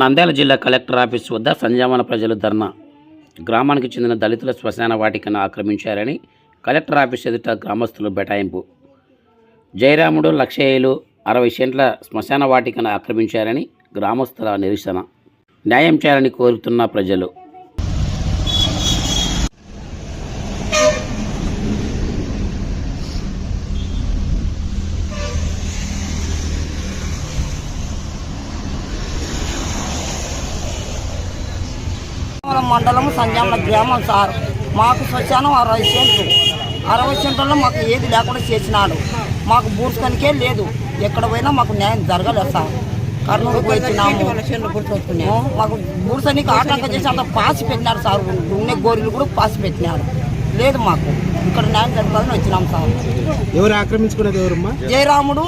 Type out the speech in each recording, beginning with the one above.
నంద్యాల జిల్లా collector office వద్ద సంజామన ప్రజలు ధర్నా. గ్రామానికి చెందిన దళితుల శ్మశాన వాటికను ఆక్రమించారని కలెక్టర్ ఆఫీస్ ఎదుట గ్రామస్తులు బెటాయింపు. జయరాముడు లక్షయ్యలు అరవై సెంట్ల శ్మశాన వాటికను ఆక్రమించారని గ్రామస్తుల నిరసన. న్యాయం చేయాలని కోరుతున్న ప్రజలు. మండలం సంజామల గ్రామం సార్. మాకు శ్మశానం అరవై సెంట్లు. అరవై సెంట్లలో మాకు ఏది లేకుండా చేసినాడు. మాకు బూర్చుకనికే లేదు. ఎక్కడ పోయినా మాకు న్యాయం జరగలేదు సార్. కర్నూలు పోయినాము. మాకు బూర్సనికి ఆటంకం చేసి అంత పాసి పెట్టినారు సార్. ఉన్న గోరీలు కూడా పాసి పెట్టినారు. లేదు మాకు. ఇక్కడ న్యాయం జరుగుతుందని వచ్చినాం సార్. ఎవరు ఆక్రమించుకున్నది ఎవరమ్మా? జయరాముడు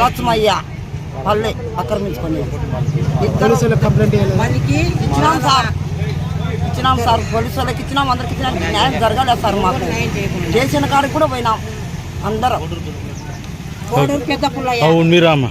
లక్ష్మయ్య పల్లె ఆక్రమించుకొని. కంప్లైంట్ చేయలేదు ఇచ్చినాం సార్. ఇచ్చినాం సార్. పోలీసు వాళ్ళకి ఇచ్చినాం. అందరికి ఇచ్చినాం. న్యాయం జరగలేదు సార్ మాకు. చేసిన కాడికి కూడా పోయినాం. అందరం. అవును మీరామ్మ